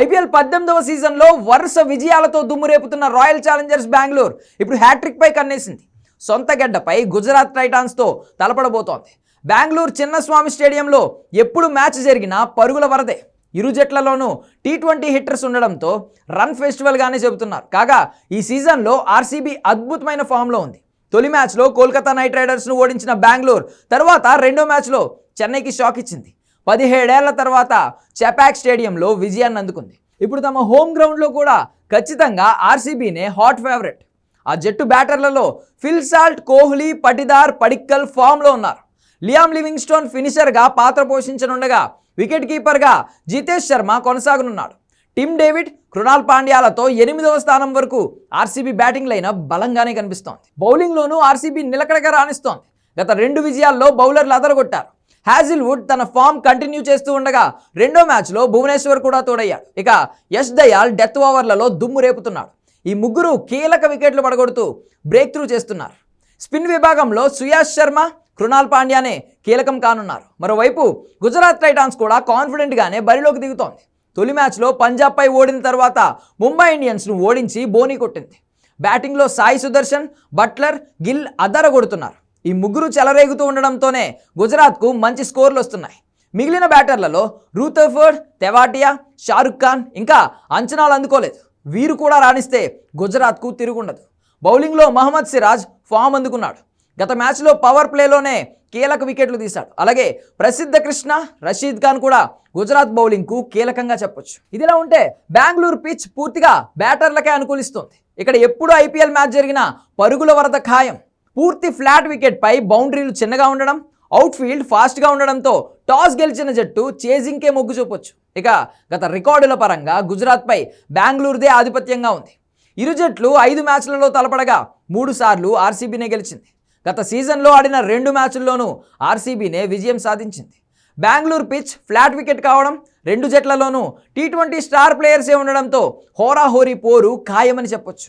IPL పద్దెనిమిదవ సీజన్లో వరుస విజయాలతో దుమ్ము రేపుతున్న రాయల్ ఛాలెంజర్స్ బెంగళూరు ఇప్పుడు హ్యాట్రిక్ పై కన్నేసింది. సొంత గడ్డపై గుజరాత్ టైటాన్స్తో తలపడబోతోంది. బెంగళూరు చిన్నస్వామి స్టేడియంలో ఎప్పుడు మ్యాచ్ జరిగినా పరుగుల వరదే. ఇరు జట్లలోనూ టీ ట్వంటీ హిట్టర్స్ ఉండడంతో రన్ ఫెస్టివల్గానే చెబుతున్నారు. కాగా ఈ సీజన్లో ఆర్సీబీ అద్భుతమైన ఫామ్లో ఉంది. తొలి మ్యాచ్లో కోల్కతా నైట్ రైడర్స్ను ఓడించిన బెంగళూరు తర్వాత రెండో మ్యాచ్లో చెన్నైకి షాక్ ఇచ్చింది. పదిహేడేళ్ళ తర్వాత చెపాక్ స్టేడియంలో విజయాన్ని అందుకుంది. ఇప్పుడు తమ హోమ్ గ్రౌండ్లో కూడా ఖచ్చితంగా ఆర్సీబీనే హాట్ ఫేవరెట్. ఆ జట్టు బ్యాటర్లలో ఫిల్సాల్ట్ కోహ్లీ పటిదార్ పడిక్కల్ ఫామ్లో ఉన్నారు. లియామ్ లివింగ్స్టోన్ ఫినిషర్గా పాత్ర పోషించనుండగా వికెట్ కీపర్గా జితేష్ శర్మ కొనసాగనున్నాడు. టిమ్ డేవిడ్ కృణాల్ పాండ్యాలతో ఎనిమిదవ స్థానం వరకు ఆర్సీబీ బ్యాటింగ్ లైన్ బలంగానే కనిపిస్తోంది. బౌలింగ్లోనూ ఆర్సీబీ నిలకడగా రాణిస్తోంది. గత రెండు విజయాల్లో బౌలర్లు అదరగొట్టారు. హ్యాజిల్వుడ్ తన ఫామ్ కంటిన్యూ చేస్తూ ఉండగా రెండో మ్యాచ్లో భువనేశ్వర్ కూడా తోడయ్యాడు. ఇక యష్ దయాల్ డెత్ ఓవర్లలో దుమ్ము రేపుతున్నాడు. ఈ ముగ్గురు కీలక వికెట్లు పడగొడుతూ బ్రేక్ త్రూ చేస్తున్నారు. స్పిన్ విభాగంలో సుయాష్ శర్మ కృణాల్ పాండ్యానే కీలకం కానున్నారు. మరోవైపు గుజరాత్ టైటాన్స్ కూడా కాన్ఫిడెంట్గానే బరిలోకి దిగుతోంది. తొలి మ్యాచ్లో పంజాబ్పై ఓడిన తర్వాత ముంబై ఇండియన్స్ను ఓడించి బోనీ కొట్టింది. బ్యాటింగ్లో సాయి సుదర్శన్ బట్లర్ గిల్ అదరగొడుతున్నారు. ఈ ముగ్గురు చెలరేగుతూ ఉండడంతోనే గుజరాత్కు మంచి స్కోర్లు వస్తున్నాయి. మిగిలిన బ్యాటర్లలో రూతర్ఫర్డ్ తెవాటియా షారుఖ్ ఖాన్ ఇంకా అంచనాలు అందుకోలేదు. వీరు కూడా రాణిస్తే గుజరాత్కు తిరుగుండదు. బౌలింగ్లో మహమ్మద్ సిరాజ్ ఫామ్ అందుకున్నాడు. గత మ్యాచ్లో పవర్ ప్లేలోనే కీలక వికెట్లు తీశాడు. అలాగే ప్రసిద్ధ కృష్ణ రషీద్ ఖాన్ కూడా గుజరాత్ బౌలింగ్కు కీలకంగా చెప్పొచ్చు. ఇదిలా ఉంటే బెంగళూరు పిచ్ పూర్తిగా బ్యాటర్లకే అనుకూలిస్తోంది. ఇక్కడ ఎప్పుడు ఐపీఎల్ మ్యాచ్ జరిగినా పరుగుల వరద ఖాయం. పూర్తి ఫ్లాట్ వికెట్పై బౌండరీలు చిన్నగా ఉండడం అవుట్ఫీల్డ్ ఫాస్ట్గా ఉండడంతో టాస్ గెలిచిన జట్టు చేజింగ్కే మొగ్గు చూపొచ్చు. ఇక గత రికార్డుల పరంగా గుజరాత్పై బెంగళూరుదే ఆధిపత్యంగా ఉంది. ఇరు జట్లు ఐదు మ్యాచ్లలో తలపడగా మూడు సార్లు ఆర్సీబీనే గెలిచింది. గత సీజన్లో ఆడిన రెండు మ్యాచ్ల్లోనూ ఆర్సీబీనే విజయం సాధించింది. బెంగళూరు పిచ్ ఫ్లాట్ వికెట్ కావడం రెండు జట్లలోనూ టీ ట్వంటీ స్టార్ ప్లేయర్సే ఉండడంతో హోరాహోరీ పోరు ఖాయమని చెప్పొచ్చు.